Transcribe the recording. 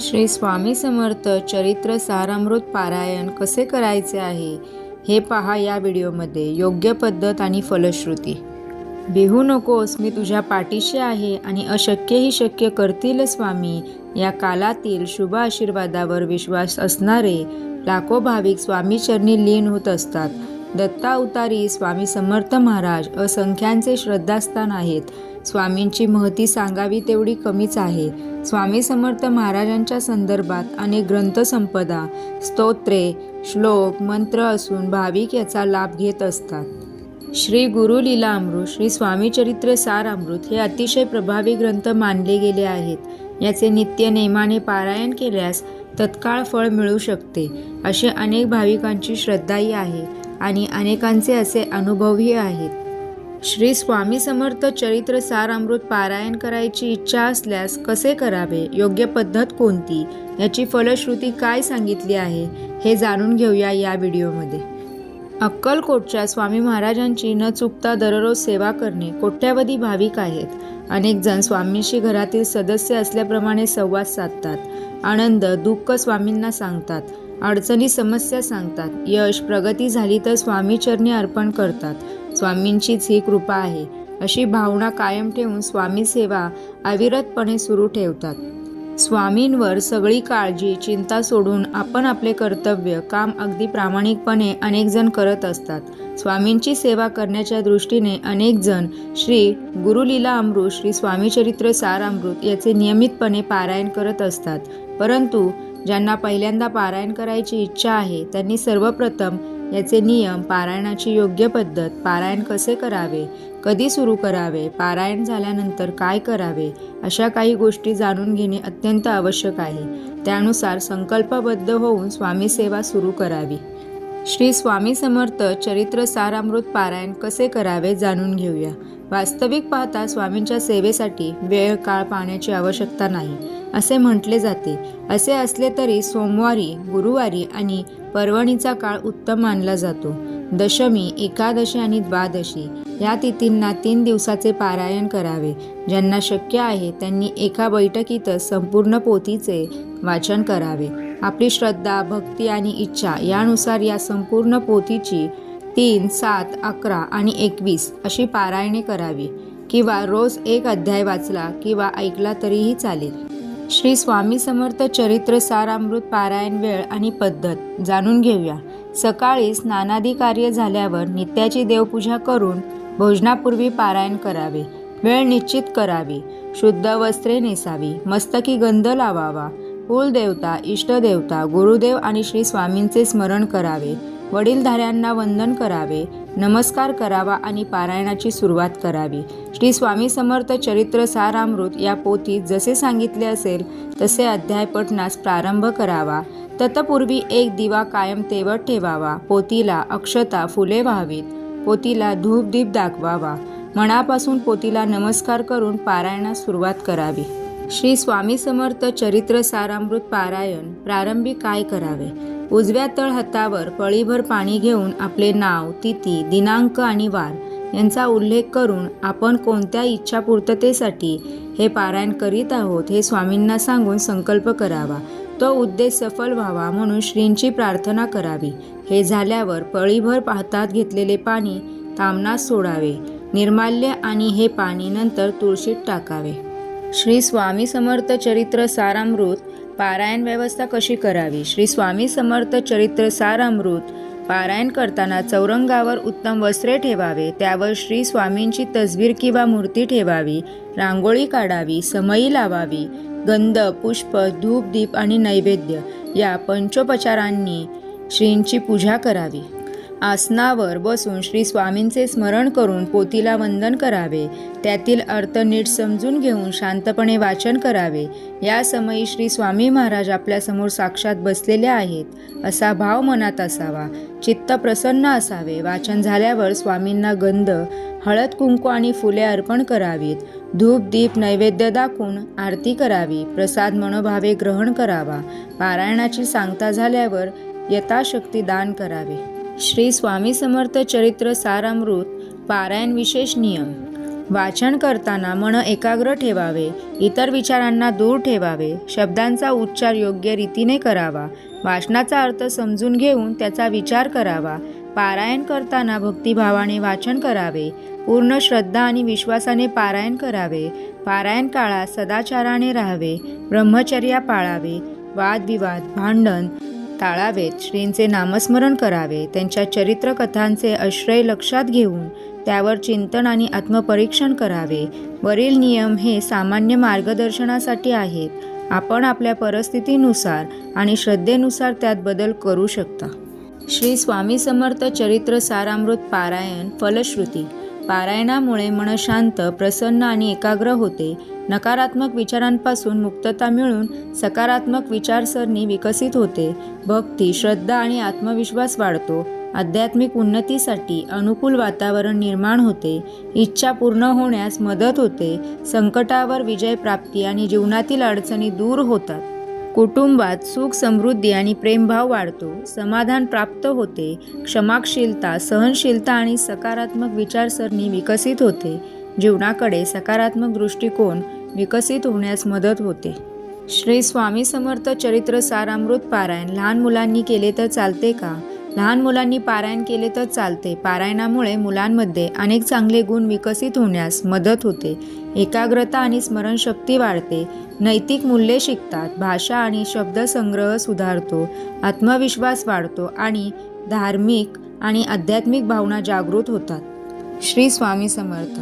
श्री स्वामी समर्थ चरित्र सारामृत पारायण कसे करायचे आहे? हे पहा या व्हिडिओमध्ये. योग्य पद्धत आणि फलश्रुती. बिहू नकोस मी तुझ्या पाठीशी आहे आणि अशक्यही शक्य करतील स्वामी. या कालातील शुभ आशीर्वादावर विश्वास असणारे लाखो भाविक स्वामीचरणी लीन होत असतात. दत्तावतारी स्वामी समर्थ महाराज असंख्यांचे श्रद्धास्थान आहेत. स्वामींची महती सांगावी तेवढी कमीच आहे. स्वामी समर्थ महाराजांच्या संदर्भात अनेक ग्रंथसंपदा स्तोत्रे श्लोक मंत्र असून भाविक याचा लाभ घेत असतात. श्री गुरु लीला अमृत श्री स्वामी चरित्र सार अमृत हे अतिशय प्रभावी ग्रंथ मानले गेले आहेत. याचे नित्य नेमाने पारायण केल्यास तत्काळ फळ मिळू शकते. असे अनेक भाविकांची श्रद्धाही आहे. आणि अनेकांचे असे अनुभवही आहेत. श्री स्वामी समर्थ चरित्र सार अमृत पारायण करायची इच्छा असल्यास कसे करावे? योग्य पद्धत कोणती? याची फलश्रुती काय सांगितली आहे? हे जाणून घेऊया या व्हिडिओमध्ये. अक्कलकोटच्या स्वामी महाराजांची न चुकता दररोज सेवा करणे कोट्यावधी भाविक आहेत. अनेक जण स्वामींशी घरातील सदस्य असल्याप्रमाणे संवाद साधतात. आनंद दुःख स्वामींना सांगतात. अडचणी समस्या सांगतात. यश प्रगती झाली तर स्वामीचरणी अर्पण करतात. स्वामींचीच ही कृपा आहे. अशी भावना कायम ठेवून स्वामी सेवा अविरतपणे सुरू ठेवतात. स्वामींवर सगळी काळजी चिंता सोडून आपण आपले कर्तव्य काम अगदी प्रामाणिकपणे अनेक जण करत असतात. स्वामींची सेवा करण्याच्या दृष्टीने अनेक जण श्री गुरुलीला अमृत श्री स्वामीचरित्र सार अमृत याचे नियमितपणे पारायण करत असतात. परंतु ज्यांना पहिल्यांदा पारायण करायची इच्छा आहे त्यांनी सर्वप्रथम याचे नियम पारायणाची योग्य पद्धत पारायण कसे करावे कधी सुरू करावे पारायण झाल्यानंतर काय करावे अशा काही गोष्टी जाणून घेणे अत्यंत आवश्यक आहे. त्यानुसार संकल्पबद्ध होऊन स्वामी सेवा सुरू करावी. श्री स्वामी समर्थ चरित्र सारामृत पारायण कसे करावे जाणून घेऊया. वास्तविक पाहता स्वामींच्या सेवेसाठी वेळ काळ पाण्याची आवश्यकता नाही. असे म्हटले जाते. असे असले तरी सोमवारी गुरुवारी आणि पर्वणीचा काळ उत्तम मानला जातो. दशमी एकादशी आणि द्वादशी या तिथींना तीन दिवसाचे पारायण करावे. ज्यांना शक्य आहे त्यांनी एका बैठकीतच संपूर्ण पोथीचे वाचन करावे. आपली श्रद्धा भक्ती आणि इच्छा यानुसार या संपूर्ण पोथीची तीन सात अकरा आणि एकवीस अशी पारायणे करावी. किंवा रोज एक अध्याय वाचला किंवा ऐकला तरीही चालेल. श्री स्वामी समर्थ चरित्र सारामृत पारायण वेळ आणि पद्धत जाणून घेऊया. सकाळी स्नानादी कार्य झाल्यावर नित्याची देवपूजा करून भोजनापूर्वी पारायण करावे. वेळ निश्चित करावी. शुद्ध वस्त्रे नेसावी. मस्तकी गंध लावावा. कुलदेवता इष्टदेवता गुरुदेव आणि श्री स्वामींचे स्मरण करावे. वडीलधाऱ्यांना वंदन करावे नमस्कार करावा आणि पारायणाची सुरुवात करावी. श्री स्वामी समर्थ चरित्र सारामृत या पोथीत जसे सांगितले असेल तसे अध्याय पठणास प्रारंभ करावा. तत्पूर्वी एक दिवा कायम तेवत ठेवावा. पोतीला अक्षता फुले व्हावीत. पोतीला धूपदीप दाखवावा. मनापासून पोतीला नमस्कार करून पारायणास सुरुवात करावी. श्री स्वामी समर्थ चरित्र सारामृत पारायण प्रारंभी काय करावे? उजव्या तळ हातावर पळीभर पाणी घेऊन आपले नाव तिथी दिनांक आणि वार यांचा उल्लेख करून आपण कोणत्या इच्छापूर्ततेसाठी हे पारायण करीत आहोत हे स्वामींना सांगून संकल्प करावा. तो उद्देश सफल व्हावा म्हणून श्रींची प्रार्थना करावी. हे झाल्यावर पळीभर हातात घेतलेले पाणी तामनास सोडावे. निर्माल्य आणि हे पाणी नंतर तुळशीत टाकावे. श्री स्वामी समर्थ चरित्र सारामृत पारायण व्यवस्था कशी करावी? श्री स्वामी समर्थ चरित्र सारामृत पारायण करताना चौरंगावर उत्तम वस्त्रे ठेवावे त्यावर श्री स्वामींची तस्वीर किंवा मूर्ती ठेवावी रांगोळी काढावी समई लावावी गंध पुष्प धूप दीप आणि नैवेद्य या पंचोपचारांनी श्रींची पूजा करावी. आसनावर बसून श्री स्वामींचे स्मरण करून पोतीला वंदन करावे. त्यातील अर्थ नीट समजून घेऊन शांतपणे वाचन करावे. या समयी श्री स्वामी महाराज आपल्यासमोर साक्षात बसलेले आहेत. असा भाव मनात असावा. चित्त प्रसन्न असावे. वाचन झाल्यावर स्वामींना गंध हळद कुंकू आणि फुले अर्पण करावीत. धूप दीप नैवेद्य दाखवून आरती करावी. प्रसाद मनोभावे ग्रहण करावा. पारायणाची सांगता झाल्यावर यथाशक्ती दान करावे. श्री स्वामी समर्थ चरित्र सारामृत पारायण विशेष नियम. वाचन करताना मन एकाग्र ठेवावे इतर विचारांना दूर ठेवावे शब्दांचा उच्चार योग्य रीतीने करावा वाचनाचा अर्थ समजून घेऊन त्याचा विचार करावा पारायण करताना भक्तिभावाने वाचन करावे पूर्ण श्रद्धा आणि विश्वासाने पारायण करावे पारायण काळात सदाचाराने राहावे ब्रह्मचर्या पाळावे वादविवाद भांडण टाळावेत. श्रींचे नामस्मरण करावे. त्यांच्या चरित्रकथांचे आश्रय लक्षात घेऊन त्यावर चिंतन आणि आत्मपरीक्षण करावे. वरील नियम हे सामान्य मार्गदर्शनासाठी आहेत. आपण आपल्या परिस्थितीनुसार आणि श्रद्धेनुसार त्यात बदल करू शकता. श्री स्वामी समर्थ चरित्र सारामृत पारायण फलश्रुती. पारायणामुळे मन शांत प्रसन्न आणि एकाग्र होते. नकारात्मक विचारांपासून मुक्तता मिळून सकारात्मक विचारसरणी विकसित होते. भक्ती श्रद्धा आणि आत्मविश्वास वाढतो. आध्यात्मिक उन्नतीसाठी अनुकूल वातावरण निर्माण होते. इच्छा पूर्ण होण्यास मदत होते. संकटावर विजय प्राप्ती आणि जीवनातील अडचणी दूर होतात. कुटुंबात सुख समृद्धी आणि प्रेमभाव वाढतो. समाधान प्राप्त होते. क्षमाशीलता सहनशीलता आणि सकारात्मक विचारसरणी विकसित होते. जीवनाकडे सकारात्मक दृष्टिकोन विकसित होण्यास मदत होते. श्री स्वामी समर्थ चरित्र सारामृत पारायण लहान मुलांनी केले तर चालते का? लहान मुलांनी पारायण केले तर चालते. पारायणामुळे मुलांमध्ये अनेक चांगले गुण विकसित होण्यास मदत होते. एकाग्रता आणि स्मरणशक्ती वाढते. नैतिक मूल्ये शिकतात. भाषा आणि शब्दसंग्रह सुधारतो. आत्मविश्वास वाढतो आणि धार्मिक आणि आध्यात्मिक भावना जागृत होतात. श्री स्वामी समर्थ